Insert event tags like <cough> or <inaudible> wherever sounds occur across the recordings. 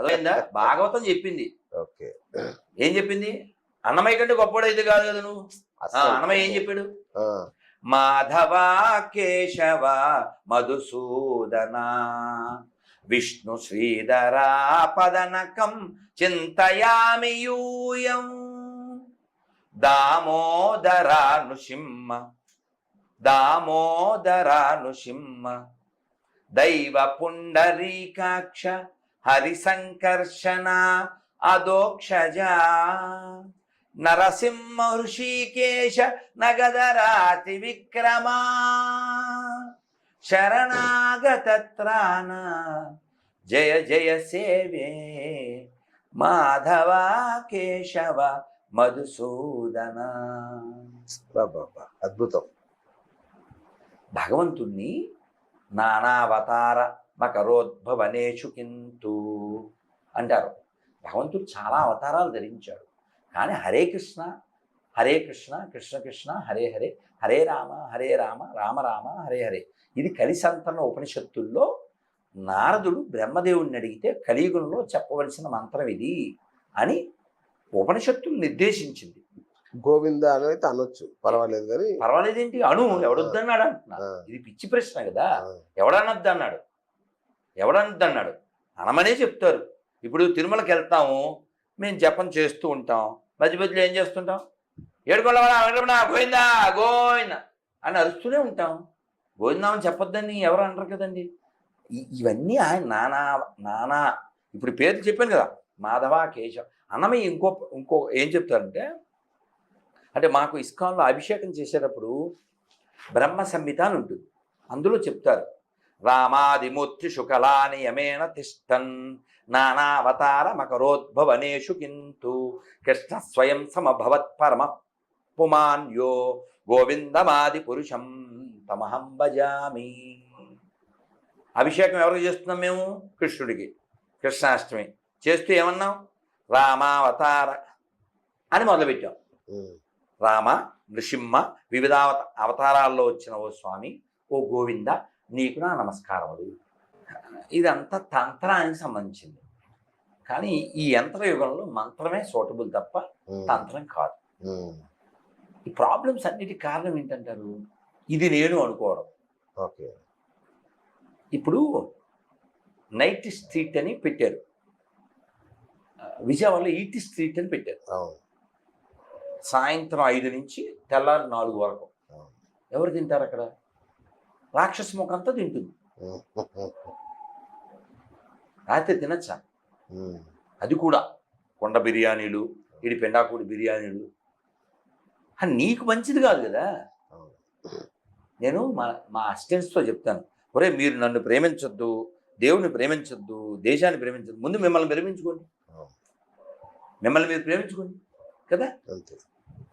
అర్థమైందా? భాగవతం చెప్పింది. ఓకే. ఏం చెప్పింది? అన్నమయ్య కంటే గొప్పడైతే కాదు కదా నువ్వు. అన్నమయ్య ఏం చెప్పాడు? మాధవ కేశవ మధుసూదన విష్ణు శ్రీధరా పదనకం చింతయామి యూయం దామోదరా నృసింహ దామోదరా నృసింహ దైవ పుండరీకాక్ష హరిసంకర్షణ అదోక్షజా. నరసింహ హృషికేశ నగదరాతి విక్రమా. శరణాగత త్రాణ జయ జయ సేవే. మాధవ కేశవ మధుసూదన. అద్భుతం. భగవంతుణ్ణి నానావతార మకరోద్భవనేషు కింతు అంటారు. భగవంతుడు చాలా అవతారాలు ధరించాడు. కానీ హరే కృష్ణ హరే కృష్ణ కృష్ణ కృష్ణ హరే హరే హరే రామ హరే రామ రామ రామ హరే హరే. ఇది కలిసంతన ఉపనిషత్తుల్లో నారదుడు బ్రహ్మదేవుడిని అడిగితే కలియుగంలో చెప్పవలసిన మంత్రం ఇది అని ఉపనిషత్తులు నిర్దేశించింది. గోవింద అని అయితే అనొచ్చు పర్వాలేదు కానీ పర్వాలేదేంటి? అణు ఎవడొద్దన్నాడు అంటున్నా ఇది పిచ్చి ప్రశ్న కదా. ఆ, ఎవడనద్దు అన్నాడు అనమనే చెప్తారు. ఇప్పుడు తిరుమలకి వెళ్తాము మేము జపం చేస్తూ ఉంటాం. మధ్య మధ్యలో ఏం చేస్తుంటాం? ఏడుకొండవరా గోయిందా గోవిందా? అని అరుస్తూనే ఉంటాం. గోవిందామని చెప్పొద్దని ఎవరు అంటారు కదండి. ఇవన్నీ ఆయన నానా నానా. ఇప్పుడు పేర్లు చెప్పాను కదా మాధవ కేశవ. అన్నమయ్య ఇంకో ఇంకో ఏం చెప్తారంటే అంటే మాకు ఇస్కాన్లో అభిషేకం చేసేటప్పుడు బ్రహ్మ సంహిత అని ఉంటుంది. అందులో చెప్తారు. రామాదిమూర్తి శుకలాని యమేన తిష్టన్. నానావతార మకరోద్భవనేషు కింటు కృష్ణ స్వయం సమభవత్ పరమ పుమాన్యో. గోవిందమాది పురుషం తమహం భజామి. అభిషేకం ఎవరికి చేస్తున్నాం మేము? కృష్ణుడికి. కృష్ణాష్టమి. చేస్తూ ఏమన్నాం? రామావతార అని మొదలుపెట్టాం. రామ నృసింహ వివిధ అవత అవతారాల్లో వచ్చిన ఓ స్వామి ఓ గోవింద నీకు నా నమస్కారములు. ఇదంతా తంత్రానికి సంబంధించింది. కానీ ఈ యంత్ర యుగంలో మంత్రమే సూటబుల్ తప్ప తంత్రం కాదు. ఈ ప్రాబ్లమ్స్ అన్నిటికి కారణం ఏంటంటారు? ఇది నేను అనుకోవడం. ఓకే. ఇప్పుడు నైట్ స్ట్రీట్ అని పెట్టారు. విజయవాడలో ఈటీ స్ట్రీట్ అని పెట్టారు. సాయంత్రం ఐదు నుంచి తెల్లారి నాలుగు వరకు. ఎవరు తింటారు అక్కడ? రాక్షస ముఖంతా తింటుంది. <laughs> రాత్రి తినచ్చా? అది కూడా కొండ బిర్యానీలు ఇడి పెండాకూడి బిర్యానీలు. నీకు మంచిది కాదు కదా. నేను మా మా అసిస్టెంట్స్తో చెప్తాను. ఒరే మీరు నన్ను ప్రేమించొద్దు దేవుని ప్రేమించొద్దు దేశాన్ని ప్రేమించొద్దు. ముందు మిమ్మల్ని ప్రేమించుకోండి. మిమ్మల్ని మీరు ప్రేమించుకోండి కదా? అంతే.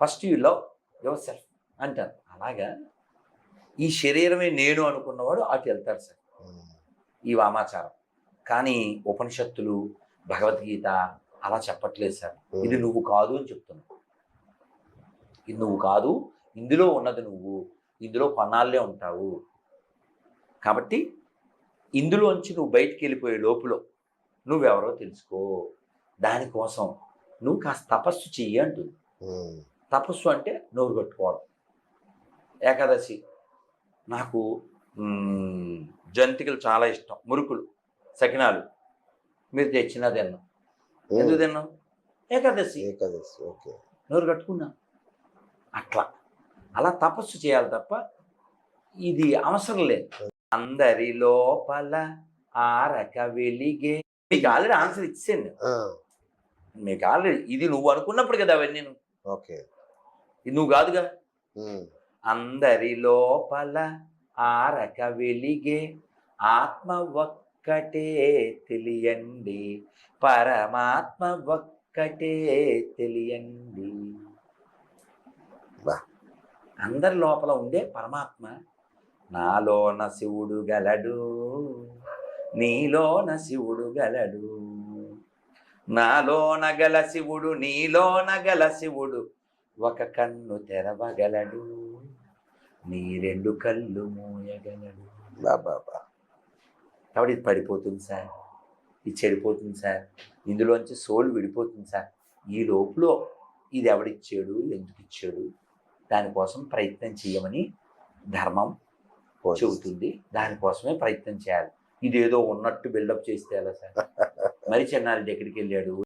First you love yourself అంటారు. అలాగా? ఈ శరీరమే నేను అనుకున్నవాడు అటు వెళ్తాడు సార్. ఈ వామాచారం. కానీ ఉపనిషత్తులు భగవద్గీత అలా చెప్పట్లేదు సార్. ఇది నువ్వు కాదు అని చెప్తున్నావు ఇది నువ్వు కాదు ఇందులో ఉన్నది నువ్వు ఇందులో కొన్నాళ్ళే ఉంటావు. కాబట్టి ఇందులోంచి నువ్వు బయటికి వెళ్ళిపోయే లోపల నువ్వెవరో తెలుసుకో. దానికోసం నువ్వు కాస్త తపస్సు చెయ్యి అంటుంది. తపస్సు అంటే నోరు కట్టుకోవడం. ఏకాదశి నాకు జంతికలు చాలా ఇష్టం. మురుకులు సకినాలు. మీరు తెచ్చినా తిన్నాం. ఎందుకు తిన్నాం? ఏకాదశి. ఏకాదశి ఓకే. నోరు కట్టుకున్నా. అట్లా. అలా తపస్సు చేయాలి తప్ప ఇది అవసరం లేదు. అందరి లోపల ఆరక వెలిగే. మీకు ఆల్రెడీ ఆన్సర్ ఇచ్చాను. ఆ, మీకు ఆల్రెడీ ఇది నువ్వు అనుకున్నప్పుడు కదా అవన్నీ. నువ్వు ఓకే. ఇది నువ్వు కాదుగా. అందరి లోపల ఆరక వెలిగే ఆత్మ ఒక్కటే తెలియండి. పరమాత్మ ఒక్కటే తెలియండి. అందరి లోపల ఉండే పరమాత్మ నాలోన శివుడు గలడు నీలోన శివుడు గలడు నాలోన గల శివుడు నీలోన గల శివుడు ఒక కన్ను తెరవగలడు. నీ రెండు కళ్ళు మూయగలడు బా బా బా. కాబట్టి ఇది పడిపోతుంది సార్. ఇది చెడిపోతుంది సార్. ఇందులోంచి సోల్ విడిపోతుంది సార్. ఈ లోపల ఇది ఎవడిచ్చాడు? ఎందుకు ఇచ్చాడు? దానికోసం ప్రయత్నం చేయమని ధర్మం. చెబుతుంది. దానికోసమే ప్రయత్నం చేయాలి. ఇదేదో ఉన్నట్టు బిల్డప్ చేస్తే ఎలా సార్? మరి చిన్నారెడ్డి ఎక్కడికి వెళ్ళాడు.